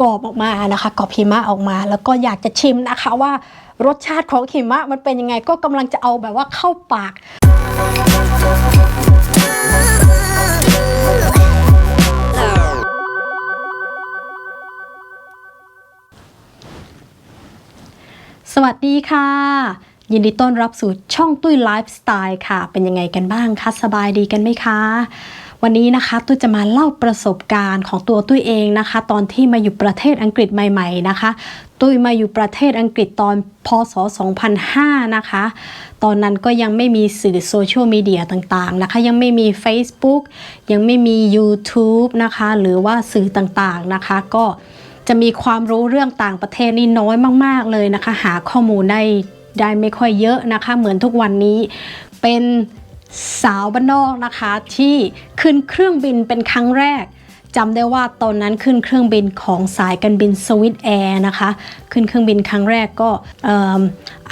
กรอบออกมานะคะกรอบหิมะออกมา แล้วก็อยากจะชิมนะคะว่ารสชาติของหิมะมันเป็นยังไงก็กำลังจะเอาแบบว่าเข้าปากสวัสดีค่ะ ยินดีต้อนรับสู่ช่องตุ้ยไลฟ์สไตล์ค่ะ เป็นยังไงกันบ้างคะสบายดีกันไหมคะ วันนี้นะคะตุ้ยจะมาเล่าประสบการณ์ของตัวตุ้ยเองนะคะ ตอนที่มาอยู่ประเทศอังกฤษใหม่ ๆ นะคะตุ้ยมาอยู่ประเทศอังกฤษตอนพศ 2005 นะคะ ตอนนั้นก็ยังไม่มีสื่อโซเชียลมีเดียต่างๆนะคะ ยังไม่มี Facebook ยังไม่มี YouTube นะคะ หรือว่าสื่อต่างๆนะคะ ก็จะมีความรู้เรื่องต่างประเทศนี่น้อยมาก ๆ เลยนะคะ หาข้อมูลได้ได้ไม่ค่อยเยอะนะคะ เหมือนทุกวันนี้เป็น สาวบ้านนอกนะคะที่ขึ้นเครื่องบินเป็นครั้งแรกจำได้ว่าตอนนั้นขึ้นเครื่องบินของสายการบินสวิตแอร์นะคะขึ้นเครื่องบินครั้งแรกก็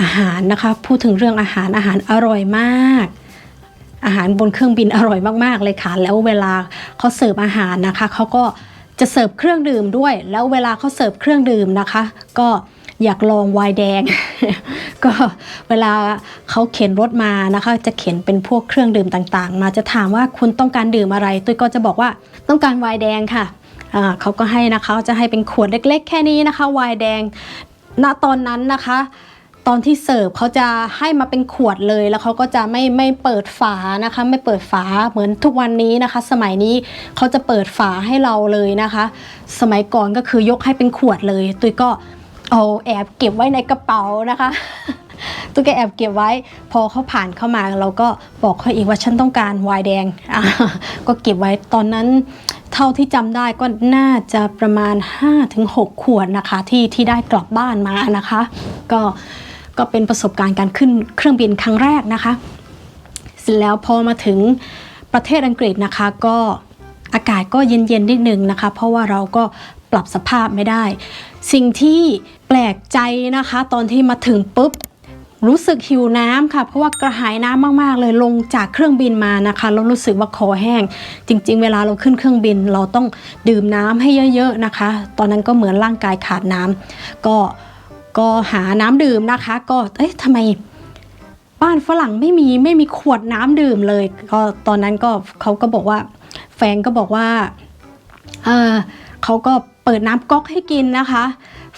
อาหารนะคะพูดถึงเรื่องอาหารอาหารอร่อยมากอาหารบนเครื่องบินอร่อยมากๆเลยค่ะ แล้วเวลาเขาเสิร์ฟอาหารนะคะเขาก็จะเสิร์ฟเครื่องดื่มด้วย แล้วเวลาเขาเสิร์ฟเครื่องดื่มนะคะ ก็ อยากลองไวน์แดง ก็เวลาเขาเข็นรถมานะคะ จะเข็นเป็นพวกเครื่องดื่มต่างๆ มาจะถามว่าคุณต้องการดื่มอะไร ตุ้ยก็จะบอกว่าต้องการไวน์แดงค่ะเขาก็ให้นะคะจะให้เป็นขวดเล็ก ๆ แค่นี้นะคะไวน์แดงณตอนนั้นนะคะ ตอนที่เสิร์ฟเขาจะให้มาเป็นขวดเลยแล้วเขาก็จะไม่ไม่เปิดฝานะคะ ไม่เปิดฝาเหมือนทุกวันนี้นะคะ สมัยนี้เขาจะเปิดฝาให้เราเลยนะคะ สมัยก่อนก็คือยกให้เป็นขวดเลย ตุยก็ เอาแอบเก็บไว้ในกระเป๋านะคะตุยก็แอบเก็บไว้พอเขาผ่านเข้ามาเราก็บอกเขาอีกว่าฉันต้องการไวน์แดงก็เก็บไว้ตอนนั้นเท่าที่จำได้ก็น่าจะประมาณ 5-6 ขวดนะคะที่ที่ได้กลับบ้านมานะคะ ก็ก็เป็นประสบการณ์การขึ้นเครื่องบินครั้งแรกนะคะ เสร็จแล้วพอมาถึงประเทศอังกฤษนะคะก็อากาศก็เย็นๆนิดนึงนะคะ เพราะว่าเราก็ ปรับสภาพไม่ได้ สิ่งที่แปลกใจนะคะ ตอนที่มาถึงปุ๊บรู้สึกหิวน้ำค่ะ เพราะว่ากระหายน้ำมากๆ เลยลงจากเครื่องบินมานะคะแล้วรู้สึกว่าคอแห้ง จริง ๆ เวลาเราขึ้นเครื่องบิน เราต้องดื่มน้ำให้เยอะ ๆนะคะ ตอนนั้นก็เหมือนร่างกายขาดน้ำก็ก็หาน้ำดื่มนะคะ ก็เอ๊ะทำไมบ้านฝรั่งไม่มีไม่มีขวดน้ำดื่มเลย ก็ตอนนั้นก็เขาก็บอกว่า แฟนก็บอกว่าเออเขาก็ เปิดน้ำก๊อกให้กินนะคะ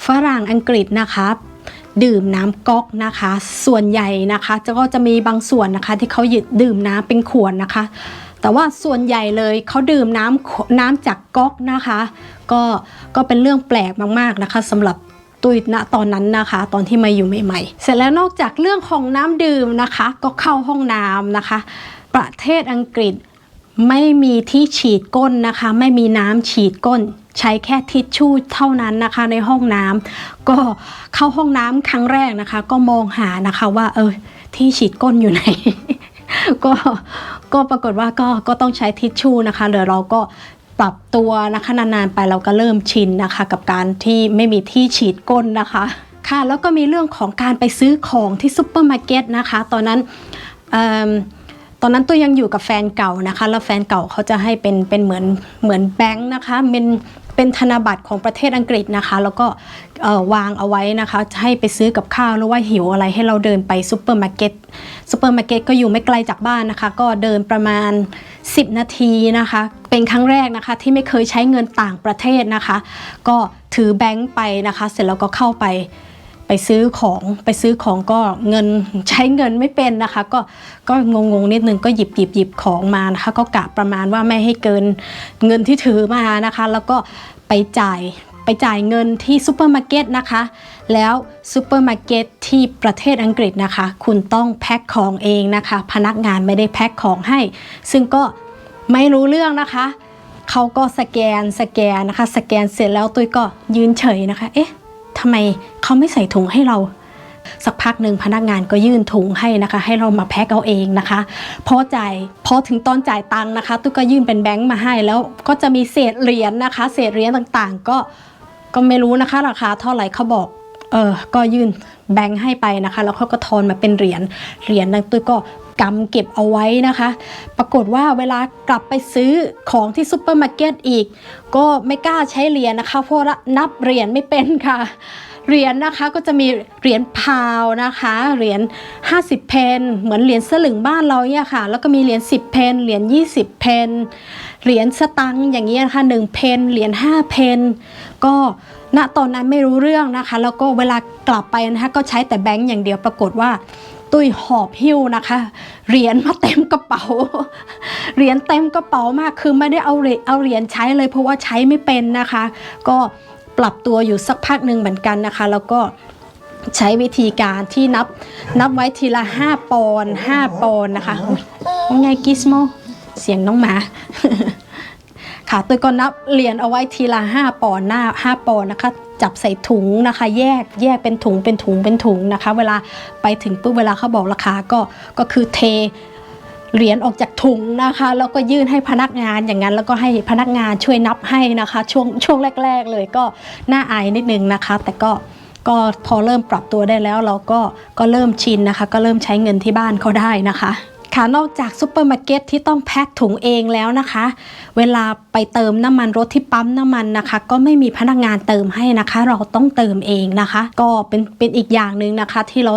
ฝรั่งอังกฤษนะคะดื่มน้ำก๊อกนะคะ ส่วนใหญ่นะคะจะก็จะมีบางส่วนนะคะ ที่เขาหยิบดื่มน้ำเป็นขวดนะคะ แต่ว่าส่วนใหญ่เลยเขาดื่มน้ำน้ำจากก๊อกนะคะ ก็ก็เป็นเรื่องแปลกมากๆนะคะสำหรับตุยณตอนนั้นนะคะ ตอนที่มาอยู่ใหม่ๆ เสร็จแล้วนอกจากเรื่องของน้ำดื่มนะคะ ก็เข้าห้องน้ำนะคะ ประเทศอังกฤษ ไม่มีที่ฉีดก้นนะคะ ไม่มีน้ำฉีดก้น ใช้แค่ทิชชู่เท่านั้นนะคะ ในห้องน้ำก็เข้าห้องน้ำครั้งแรกนะคะ ก็มองหานะคะว่า เออที่ฉีดก้นอยู่ไหน ก็ก็ปรากฏว่าก็ก็ต้องใช้ทิชชู่นะคะเดี๋ยวเราก็ปรับตัวนะคะนานๆไปเราก็เริ่มชินนะคะ กับการที่ไม่มีที่ฉีดก้นนะคะค่ะแล้วก็มีเรื่องของการไปซื้อของที่ซุปเปอร์มาร์เก็ตนะคะ ตอนนั้นเอิ่มตอนนั้นตัวยังอยู่กับแฟนเก่านะคะ แล้วแฟนเก่าเขาจะให้เป็นเป็นเหมือนเหมือนแบงค์นะคะเป็นเป็นธนบัตรของประเทศอังกฤษนะคะ แล้วก็วางเอาไว้นะคะจะให้ไปซื้อกับข้าวหรือว่าหิวอะไรให้เราเดินไปซุปเปอร์มาร์เก็ตซุปเปอร์มาร์เก็ตก็อยู่ไม่ไกลจากบ้านนะคะ ก็เดินประมาณ 10 นาทีนะคะ เป็นครั้งแรกนะคะที่ไม่เคยใช้เงินต่างประเทศนะคะ ก็ถือแบงค์ไปนะคะ เสร็จแล้วก็เข้าไป ไปซื้อของไปซื้อของก็เงินใช้เงินไม่เป็นนะคะ ก็ก็งงๆนิดนึงก็หยิบหยิบหยิบของมานะคะก็กะประมาณว่าไม่ให้เกินเงินที่ถือมานะคะ แล้วก็ไปจ่ายไปจ่ายเงินที่ซูเปอร์มาร์เก็ตนะคะ แล้วซูเปอร์มาร์เก็ตที่ประเทศอังกฤษนะคะ คุณต้องแพ็คของเองนะคะ พนักงานไม่ได้แพ็คของให้ ซึ่งก็ไม่รู้เรื่องนะคะ เขาก็สแกนสแกนนะคะ สแกนเสร็จแล้วตุ้ยก็ยืนเฉยนะคะ เอ๊ะำไมเขาไม่ใส่ถุงให้เราสักพักหนึ่งพนักงานก็ยื่นถุงให้นะคะ ให้เรามาแพ็คเอาเองนะคะพอจ่ายพอถึงตอนจ่ายตังค์นะคะ ตุ้ยก็ยื่นเป็นแบงค์มาให้ แล้วก็จะมีเศษเหรียญนะคะ เศษเหรียญต่างๆ ก็ก็ไม่รู้นะคะ ราคาเท่าไหร่เขาบอกเออก็ยื่นแบงค์ให้ไปนะคะ แล้วเขาก็ทอนมาเป็นเหรียญเหรียญนั้นตุ้ยก็ กำเก็บเอาไว้นะคะ ปรากฏว่าเวลากลับไปซื้อของที่ซูเปอร์มาร์เก็ตอีก ก็ไม่กล้าใช้เหรียญนะคะ เพราะนับเหรียญไม่เป็นค่ะเหรียญนะคะก็จะมีเหรียญพาวนะคะเหรียญ50 เพนเหมือนเหรียญสลึงบ้านเราเนี่ยค่ะ แล้วก็มีเหรียญ10 เพนเหรียญ20 เพนเหรียญสตังค์อย่างเงี้ยนะคะ1เพนเหรียญ5เพนก็ณตอนนั้นไม่รู้เรื่องนะคะ แล้วก็เวลากลับไปนะคะก็ใช้แต่แบงก์อย่างเดียวปรากฏว่า ตุ้ยหอบหิ้วนะคะ เหรียญมาเต็มกระเป๋า เหรียญเต็มกระเป๋ามากคือไม่ได้เอาเหรียญเอาเหรียญใช้เลยเพราะว่าใช้ไม่เป็นนะคะ ก็ปรับตัวอยู่สักพักหนึ่งเหมือนกันนะคะ แล้วก็ใช้วิธีการที่นับนับไว้ทีละ 5 ปอนด์5ปอนนะคะยว่าไงกิสโมเสียงน้องหมาค่ะตัวก็นับเหรียญเอาไว้ทีละ 5 ปอนหน้า 5 ปอนนะคะ จับใส่ถุงนะคะ แยกแยกเป็นถุงเป็นถุงเป็นถุงนะคะ เวลาไปถึงปุ๊บเวลาเขาบอกราคาก็ก็คือเทเหรียญออกจากถุงนะคะแล้วก็ยื่นให้พนักงานอย่างนั้น แล้วก็ให้พนักงานช่วยนับให้นะคะ ช่วงช่วงแรก ๆ เลยก็น่าอายนิดนึงนะคะ แต่ก็ก็พอเริ่มปรับตัวได้แล้วเราก็ก็เริ่มชินนะคะ ก็เริ่มใช้เงินที่บ้านเขาได้นะคะ ค่ะนอกจากซูเปอร์มาร์เก็ตที่ต้องแพ็คถุงเองแล้วนะคะ เวลาไปเติมน้ำมันรถที่ปั๊มน้ำมันนะคะ ก็ไม่มีพนักงานเติมให้นะคะ เราต้องเติมเองนะคะ ก็เป็นเป็นอีกอย่างหนึ่งนะคะ ที่เรา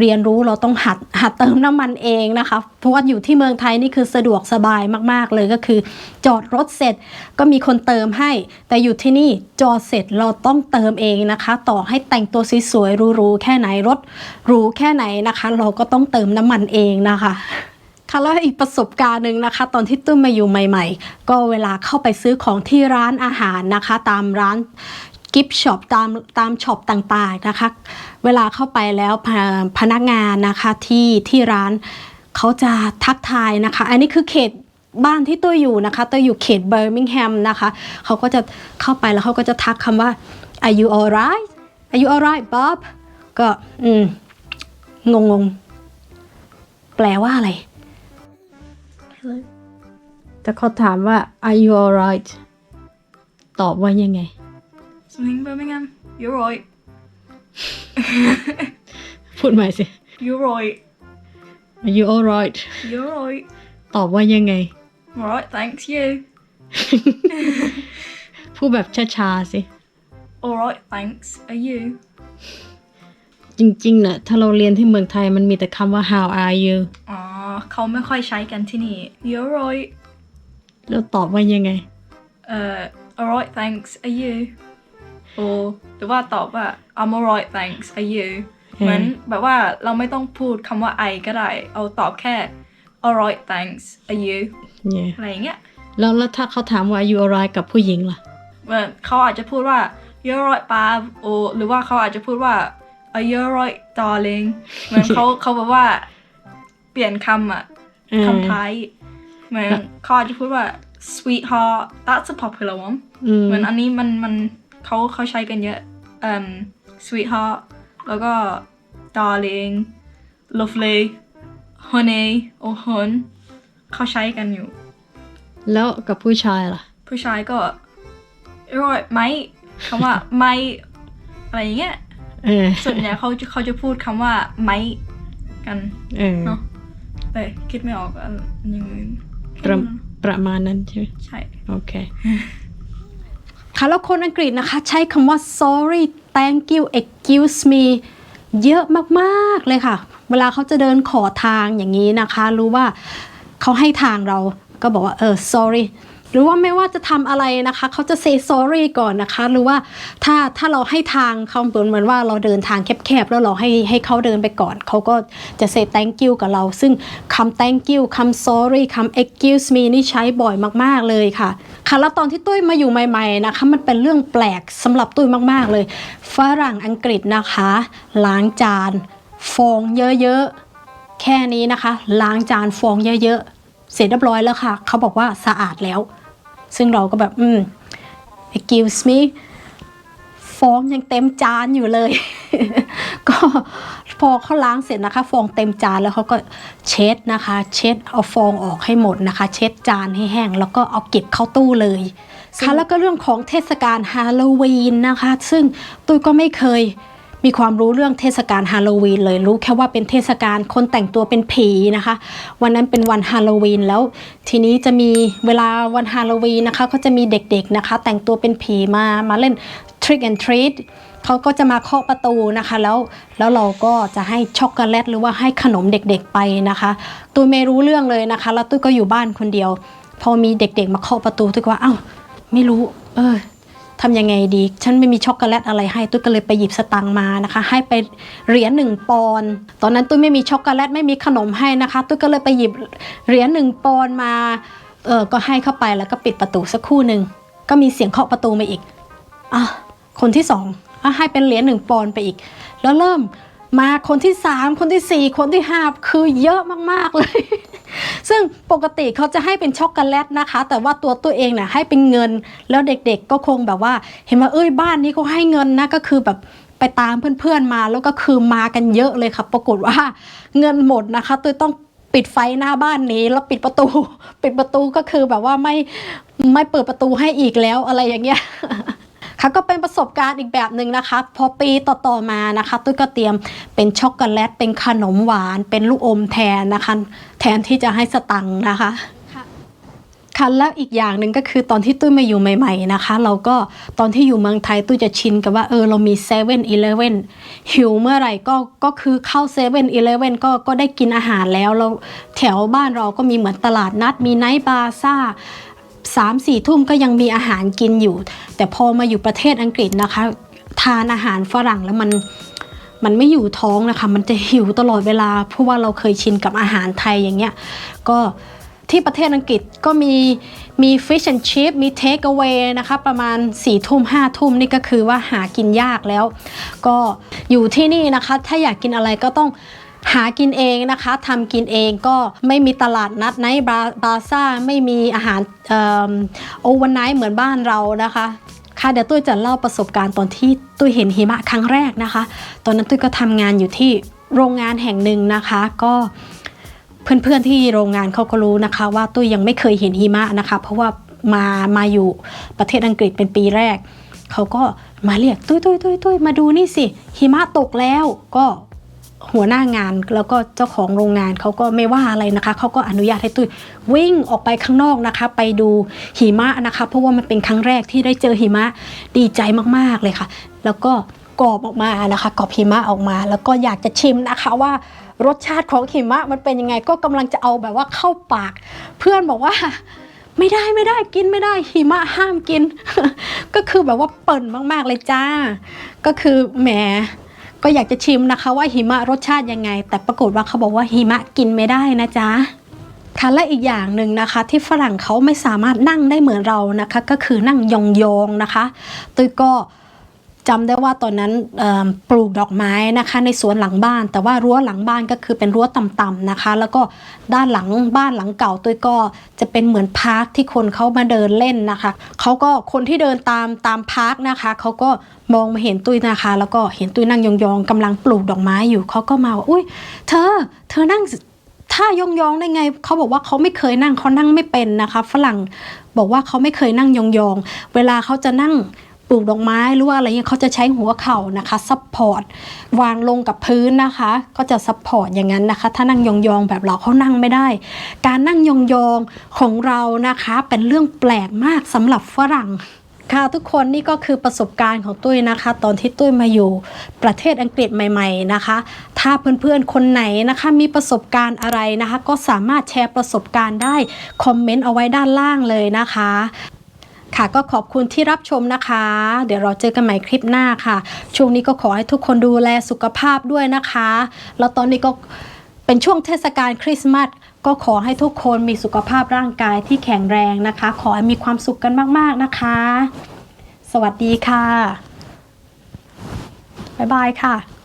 เรียนรู้เราต้องหัดหัดเติมน้ำมันเองนะคะ เพราะว่าอยู่ที่เมืองไทยนี่คือสะดวกสบายมาก ๆ เลยก็คือ จอดรถเสร็จก็มีคนเติมให้ แต่อยู่ที่นี่จอดเสร็จเราต้องเติมเองนะคะ ต่อให้แต่งตัวสวยๆหรูๆแค่ไหนรถหรูแค่ไหนนะคะ เราก็ต้องเติมน้ำมันเองนะคะ ค่ะแล้วอีกประสบการณ์หนึ่งนะคะ ตอนที่ตุ้มมาอยู่ใหม่ ๆ ก็เวลาเข้าไปซื้อของที่ร้านอาหารนะคะ ตามร้านกิฟช็อปตามตามช็อปต่างๆนะคะ เวลาเข้าไปแล้วพพนักงานนะคะที่ที่ร้านเขาจะทักทายนะคะ อันนี้คือเขตบ้านที่ตัวอยู่นะคะตัวอยู่เขตเบอร์มิงแฮมนะคะเขาก็จะเข้าไปแล้วเขาก็จะทักคำว่า are you alright are you alright Bob ก็อืมงงๆแปลว่าอะไร แต่เขาถามว่า are you alright ตอบว่ายังไง Something Birmingham. You're right. พูดใหม่สิ You're right. are you alright You're right. ตอบว่ายังไง Alright, thanks you. พูดแบบช้าๆสิ Alright, thanks. Are you? จริงๆนะถ้าเราเรียนที่เมืองไทยมันมีแต่คำว่า how are you อ๋อ เขาไม่ค่อยใช้กันที่นี่ You're right. แล้วตอบว่ายังไง Uh, alright, thanks. Are you? Or หรือว่าตอบว่า I'm alright, thanks. Are you? เหมือนแบบว่าเราไม่ต้องพูดคำว่า I ก็ได้ เอาตอบแค่ alright, thanks. Are you? เนี่ยอะไรอย่างเงี้ย แล้วแล้วถ้าเขาถามว่า are you alright กับผู้หญิงล่ะเหมือนเขาอาจจะพูดว่า you're right babe โอหรือว่าเขาอาจจะพูดว่า are you right darling เหมือนเขาเขาแบบว่าเปลี่ยนคำอะเออคำท้ายเหมือนเขาอาจจะพูดว่า sweetheart that's a popular one อืมเหมือนอันนี้มันมันเขาเขาใช้กันเยอะเอ่ม sweetheart แล้วก็ darling lovely honey or hun เขาใช้กันอยู่ แล้วกับผู้ชายล่ะ ผู้ชายก็ right mate คำว่า mate อะไรอย่างเงี้ยเออส่วนใหญ่เขาจะเขาจะพูดคำว่า mate กันเออเนาะ แต่คิดไม่ออกอันอย่างอื่นประประมาณนั้นใช่ไหมใช่ โอเค ค่ะแล้วคนอังกฤษนะคะ ใช้คำว่า sorry thank you excuse me เยอะมากๆเลยค่ะ เวลาเขาจะเดินขอทางอย่างนี้นะคะ รู้ว่าเขาให้ทางเราก็บอกว่าเออ sorry หรือว่าไม่ว่าจะทำอะไรนะคะ เขาจะ say sorry ก่อนนะคะ หรือว่าถ้าถ้าเราให้ทางเขาเหมือนเหมือนว่าเราเดินทางแคบๆ แล้วเราให้ให้เขาเดินไปก่อน เขาก็จะ say thank you กับเรา ซึ่งคำ thank you คำ sorry คำ excuse me นี่ใช้บ่อยมากๆเลยค่ะ ค่ะแล้วตอนที่ตุ้ยมาอยู่ใหม่ๆนะคะ มันเป็นเรื่องแปลกสำหรับตุ้ยมากๆเลย ฝรั่งอังกฤษนะคะ ล้างจาน ฟองเยอะๆ แค่นี้นะคะ ล้างจานฟองเยอะๆ เสร็จเรียบร้อยแล้วค่ะ เขาบอกว่าสะอาดแล้ว ซึ่งเราก็แบบอืม excuse me ฟองยังเต็มจานอยู่เลย ก็พอเขาล้างเสร็จนะคะ ฟองเต็มจานแล้วเขาก็เช็ดนะคะ เช็ดเอาฟองออกให้หมดนะคะ เช็ดจานให้แห้ง แล้วก็เอาเก็บเข้าตู้เลยค่ะแล้วก็เรื่องของเทศกาลฮาโลวีนนะคะ ซึ่งตุ้ยก็ไม่เคย มีความรู้เรื่องเทศกาลฮาโลวีนเลยรู้แค่ว่าเป็นเทศกาลคนแต่งตัวเป็นผีนะคะ วันนั้นเป็นวันฮาโลวีนแล้ว ทีนี้จะมีเวลาวันฮาโลวีนนะคะก็จะมีเด็กๆนะคะ แต่งตัวเป็นผีมามาเล่น Trick and Treat เขาก็จะมาเคาะประตูนะคะแล้วแล้วเราก็จะให้ช็อกโกแลตหรือว่าให้ขนมเด็กๆไปนะคะตุ้ยไม่รู้เรื่องเลยนะคะแล้วตุ้ยก็อยู่บ้านคนเดียว พอมีเด็กๆมาเคาะประตูตุ้ยก็ว่าอ้าวไม่รู้ เออ ทำยังไงดี ฉันไม่มีช็อกโกแลตอะไรให้ตุ้ยก็เลยไปหยิบสตังค์มานะคะ ให้ไปเหรียญหนึ่งปอนตอนนั้นตุ้ยไม่มีช็อกโกแลตไม่มีขนมให้นะคะตุ้ยก็เลยไปหยิบเหรียญหนึ่งปอนมาเออก็ให้เข้าไปแล้วก็ปิดประตูสักครู่หนึ่งก็มีเสียงเคาะประตูมาอีกอะคนที่สองอะให้เป็นเหรียญหนึ่งปอนไปอีก แล้วเริ่มมาคนที่สามคนที่สี่คนที่ห้าคือเยอะมากๆเลย ซึ่งปกติเขาจะให้เป็นช็อกโกแลตนะคะ แต่ว่าตัวตัวเองเนี่ยให้เป็นเงิน แล้วเด็กๆก็คงแบบว่า เห็นว่าเอ้ยบ้านนี้เขาให้เงินนะก็คือแบบไปตามเพื่อนๆมาแล้วก็คือมากันเยอะเลยค่ะ ปรากฏว่าเงินหมดนะคะตัวต้องปิดไฟหน้าบ้านนี้แล้วปิดประตู ปิดประตูก็คือแบบว่าไม่ไม่เปิดประตูให้อีกแล้วอะไรอย่างเงี้ย ค่ะก็เป็นประสบการณ์อีกแบบหนึ่งนะคะ พอปีต่อๆมานะคะตุ้ยก็เตรียมเป็นช็อกโกแลต เป็นขนมหวาน เป็นลูกอมแทนนะคะ แทนที่จะให้สตังค์นะคะค่ะแล้วอีกอย่างหนึ่งก็คือตอนที่ตุ้ยมาอยู่ใหม่ ๆนะคะ เราก็ตอนที่อยู่เมืองไทยตุ้ยจะชินกับว่าเออเรามีเซเว่นอีเลฟเว่นหิวเมื่อไหร่ก็ก็คือเข้าเซเว่นอีเลฟเว่นก็ก็ได้กินอาหารแล้วเราแถวบ้านเราก็มีเหมือนตลาดนัดมีไนท์บาซ่า สามสี่ทุ่มก็ยังมีอาหารกินอยู่ แต่พอมาอยู่ประเทศอังกฤษนะคะ ทานอาหารฝรั่งแล้วมันมันไม่อยู่ท้องนะคะ มันจะหิวตลอดเวลา เพราะว่าเราเคยชินกับอาหารไทยอย่างเงี้ย ก็ที่ประเทศอังกฤษก็มีมี fish and chip มี take away นะคะ ประมาณ4ี่ทุ่มห้าทุ่มนี่ก็คือว่าหากินยากแล้ว ก็อยู่ที่นี่นะคะ ถ้าอยากกินอะไรก็ต้อง หากินเองนะคะทำกินเองก็ไม่มีตลาดนัดไนบาบาซ่าไม่มีอาหารโอวันไนท์เหมือนบ้านเรานะคะค่ะเดี๋ยวตุ้ยจะเล่าประสบการณ์ตอนที่ตุ้ยเห็นหิมะครั้งแรกนะคะ ตอนนั้นตุ้ยก็ทำงานอยู่ที่โรงงานแห่งหนึ่งนะคะ ก็เพื่อนๆที่โรงงานเขาก็รู้นะคะ ว่าตุ้ยยังไม่เคยเห็นหิมะนะคะ เพราะว่ามามาอยู่ประเทศอังกฤษเป็นปีแรกเขาก็มาเรียกตุ้ยตุ้ยตุ้ยตุ้ยมาดูนี่สิหิมะตกแล้วก็ หัวหน้างานแล้วก็เจ้าของโรงงานเขาก็ไม่ว่าอะไรนะคะเขาก็อนุญาตให้ตุ้ยวิ่งออกไปข้างนอกนะคะ ไปดูหิมะนะคะ เพราะว่ามันเป็นครั้งแรกที่ได้เจอหิมะดีใจมากๆเลยค่ะ แล้วก็กรอบออกมานะคะกรอบหิมะออกมา แล้วก็อยากจะชิมนะคะว่ารสชาติของหิมะมันเป็นยังไงก็กำลังจะเอาแบบว่าเข้าปาก เพื่อนบอกว่าไม่ได้ไม่ได้กินไม่ได้หิมะห้ามกิน ก็คือแบบว่าเปิ่นมาก ๆ เลยจ้า ก็คือแหม ก็อยากจะชิมนะคะว่าหิมะรสชาติยังไง แต่ปรากฏว่าเขาบอกว่าหิมะกินไม่ได้นะจ๊ะค่ะและอีกอย่างหนึ่งนะคะที่ฝรั่งเขาไม่สามารถนั่งได้เหมือนเรานะคะ ก็คือนั่งยองๆนะคะตุ้ยก็ จำได้ว่าตอนนั้นปลูกดอกไม้นะคะในสวนหลังบ้าน แต่ว่ารั้วหลังบ้านก็คือเป็นรั้วต่ำๆนะคะ แล้วก็ด้านหลังบ้านหลังเก่าตุ้ยก็จะเป็นเหมือนพาร์คที่คนเขามาเดินเล่นนะคะเขาก็คนที่เดินตามตามพาร์คนะคะเขาก็มองมาเห็นตุ้ยนะคะ แล้วก็เห็นตุ้ยนั่งยองๆกำลังปลูกดอกไม้อยู่เขาก็มาว่าอุ้ยเธอ เธอนั่งท่ายองๆได้ไงเขาบอกว่าเขาไม่เคยนั่งเขานั่งไม่เป็นนะคะ ฝรั่งบอกว่าเขาไม่เคยนั่งยองๆ เวลาเขาจะนั่ง ปลูกดอกไม้หรือว่าอะไรเงี้ยเขาจะใช้หัวเข่านะคะซัพพอร์ตวางลงกับพื้นนะคะ ก็จะซัพพอร์ตอย่างนั้นนะคะ ถ้านั่งยองๆแบบเราเขานั่งไม่ได้ การนั่งยองๆของเรานะคะเป็นเรื่องแปลกมากสำหรับฝรั่งค่ะทุกคนนี่ก็คือประสบการณ์ของตุ้ยนะคะ ตอนที่ตุ้ยมาอยู่ประเทศอังกฤษใหม่ ๆนะคะ ถ้าเพื่อนๆคนไหนนะคะมีประสบการณ์อะไรนะคะ ก็สามารถแชร์ประสบการณ์ได้คอมเมนต์เอาไว้ด้านล่างเลยนะคะ ค่ะก็ขอบคุณที่รับชมนะคะ เดี๋ยวเราเจอกันใหม่คลิปหน้าค่ะ ช่วงนี้ก็ขอให้ทุกคนดูแลสุขภาพด้วยนะคะ แล้วตอนนี้ก็เป็นช่วงเทศกาลคริสต์มาสก็ขอให้ทุกคนมีสุขภาพร่างกายที่แข็งแรงนะคะ ขอให้มีความสุขกันมาก ๆนะคะ สวัสดีค่ะ บ๊ายบายค่ะ